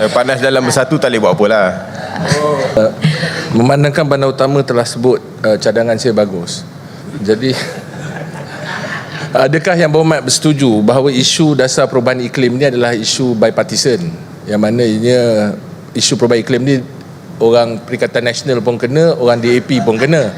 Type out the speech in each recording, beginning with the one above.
Eh, panas dalam bersatu tak boleh buat apa lah. Uh, memandangkan bandar utama telah sebut uh, cadangan saya bagus. Jadi adakah yang berhormat bersetuju bahawa isu dasar perubahan iklim ni adalah isu bipartisan yang mana ianya isu perubahan iklim ni orang Perikatan Nasional pun kena, orang DAP pun kena.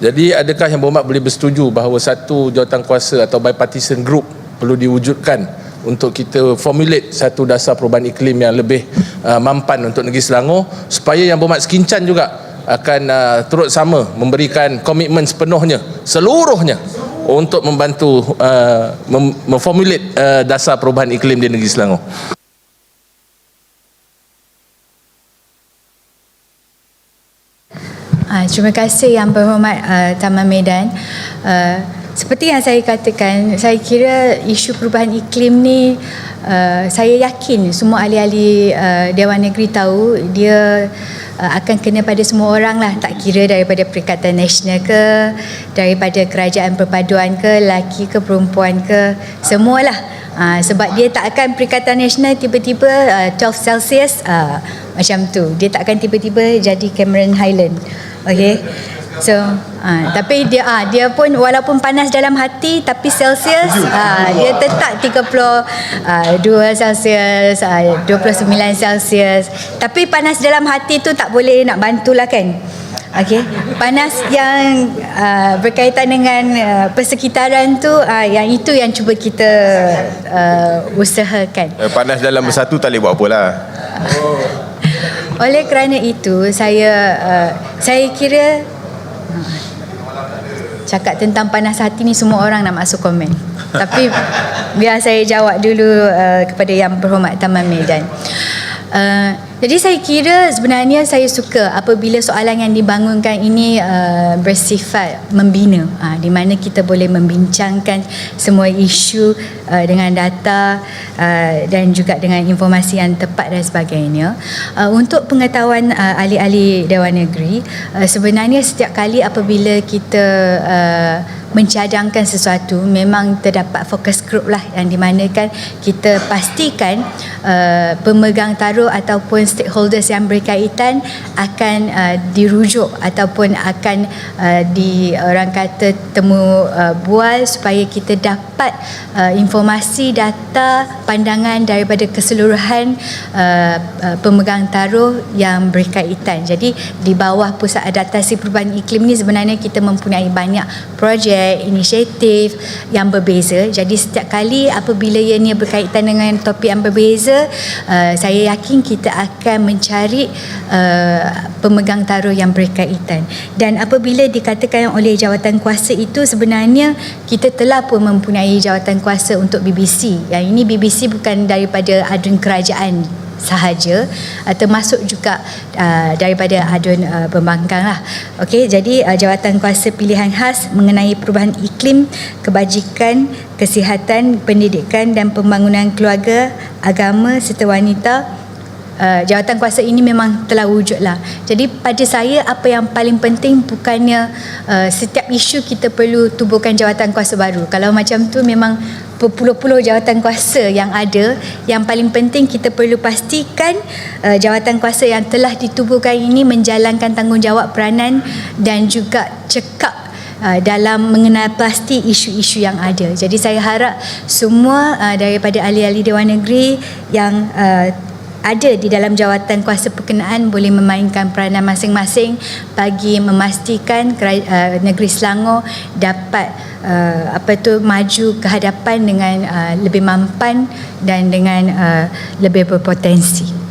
Jadi adakah yang berhormat boleh bersetuju bahawa satu jawatan kuasa atau bipartisan group perlu diwujudkan untuk kita formulate satu dasar perubahan iklim yang lebih uh, mampan untuk negeri Selangor supaya yang berhormat sekincan juga akan uh, turut sama memberikan komitmen sepenuhnya seluruhnya untuk membantu uh, mem- memformulate uh, dasar perubahan iklim di negeri Selangor. Ah, terima kasih yang berhormat uh, Taman Medan. Uh, seperti yang saya katakan, saya kira isu perubahan iklim ni uh, saya yakin semua ahli-ahli uh, Dewan Negeri tahu dia uh, akan kena pada semua orang lah tak kira daripada Perikatan Nasional ke daripada kerajaan perpaduan ke lelaki ke perempuan ke semualah Ha, sebab dia tak akan Perikatan Nasional tiba-tiba uh, 12 Celsius uh, macam tu. Dia tak akan tiba-tiba jadi Cameron Highland. Okay. So, uh, tapi dia uh, dia pun walaupun panas dalam hati tapi Celsius uh, dia tetap 32 uh, Celsius, uh, 29 Celsius. Tapi panas dalam hati tu tak boleh nak bantulah kan. Okey, panas yang uh, berkaitan dengan uh, persekitaran tu uh, yang itu yang cuba kita uh, usahakan. Eh, panas dalam bersatu tak boleh buat apa lah. Oleh kerana itu saya uh, saya kira uh, cakap tentang panas hati ni semua orang nak masuk komen. Tapi biar saya jawab dulu uh, kepada yang berhormat Taman Medan. Uh, jadi saya kira sebenarnya saya suka apabila soalan yang dibangunkan ini uh, bersifat membina uh, di mana kita boleh membincangkan semua isu uh, dengan data uh, dan juga dengan informasi yang tepat dan sebagainya. Uh, untuk pengetahuan uh, ahli-ahli Dewan Negeri, uh, sebenarnya setiap kali apabila kita uh, mencadangkan sesuatu memang terdapat fokus group lah yang dimanakan kita pastikan uh, pemegang taruh ataupun stakeholders yang berkaitan akan uh, dirujuk ataupun akan uh, di orang kata temu uh, bual supaya kita dapat uh, informasi data pandangan daripada keseluruhan uh, uh, pemegang taruh yang berkaitan. Jadi di bawah pusat adaptasi perubahan iklim ni sebenarnya kita mempunyai banyak projek inisiatif yang berbeza. Jadi setiap kali apabila ianya berkaitan dengan topik yang berbeza, uh, saya yakin kita akan mencari uh, pemegang taruh yang berkaitan. Dan apabila dikatakan oleh jawatan kuasa itu sebenarnya kita telah pun mempunyai jawatan kuasa untuk BBC. Yang ini BBC bukan daripada adun kerajaan sahaja uh, termasuk juga uh, daripada adun uh, pembangkang lah. Okey, jadi uh, jawatan kuasa pilihan khas mengenai perubahan iklim, kebajikan, kesihatan, pendidikan dan pembangunan keluarga, agama serta wanita Uh, jawatan kuasa ini memang telah wujud lah. Jadi pada saya apa yang paling penting bukannya uh, setiap isu kita perlu tubuhkan jawatan kuasa baru. Kalau macam tu memang berpuluh-puluh jawatan kuasa yang ada. Yang paling penting kita perlu pastikan uh, jawatan kuasa yang telah ditubuhkan ini menjalankan tanggungjawab peranan dan juga cekap dalam mengenal pasti isu-isu yang ada. Jadi saya harap semua uh, daripada ahli-ahli Dewan Negeri yang uh, ada di dalam jawatan kuasa perkenaan boleh memainkan peranan masing-masing bagi memastikan uh, negeri Selangor dapat uh, apa tu maju ke hadapan dengan uh, lebih mampan dan dengan uh, lebih berpotensi.